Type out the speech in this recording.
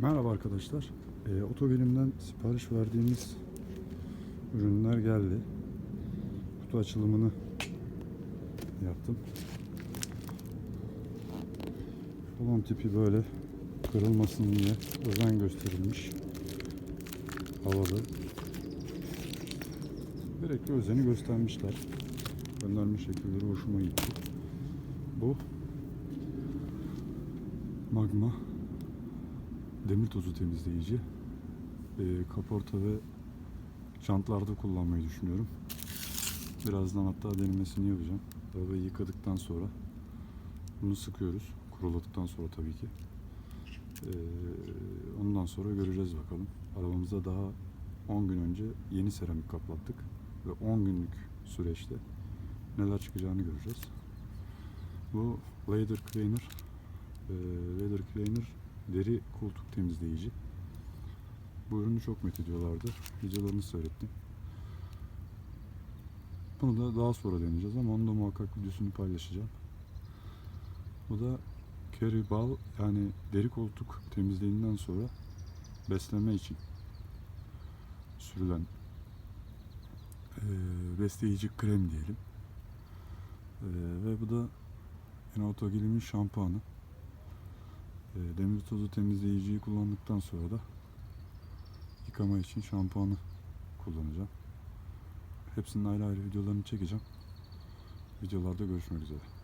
Merhaba arkadaşlar. E, otobilimden sipariş verdiğimiz ürünler geldi. Kutu açılımını yaptım. Kolon tipi böyle kırılmasın diye özen gösterilmiş. Havalı. Gerekli özeni göstermişler. Gönderme şekilleri hoşuma gitti. Bu magma demir tozu temizleyici. Ee, kaporta ve jantlarda kullanmayı düşünüyorum. Birazdan hatta denemesini yapacağım. Arabayı yıkadıktan sonra bunu sıkıyoruz. Kuruladıktan sonra tabii ki. Ee, ondan sonra göreceğiz bakalım. Arabamıza daha 10 gün önce yeni seramik kaplattık. Ve 10 günlük süreçte neler çıkacağını göreceğiz. Bu Leather Cleaner e, Leather Cleaner deri koltuk temizleyici. Bu ürünü çok met ediyorlardı. Videolarını seyrettim. Bunu da daha sonra deneyeceğiz ama onu da muhakkak videosunu paylaşacağım. Bu da Carry Ball yani deri koltuk temizliğinden sonra besleme için sürülen eee besleyici krem diyelim. Eee, ve bu da yine Autogil'in şampuanı. E, demir tozu temizleyiciyi kullandıktan sonra da yıkama için şampuanı kullanacağım. Hepsinin ayrı ayrı videolarını çekeceğim. Videolarda görüşmek üzere.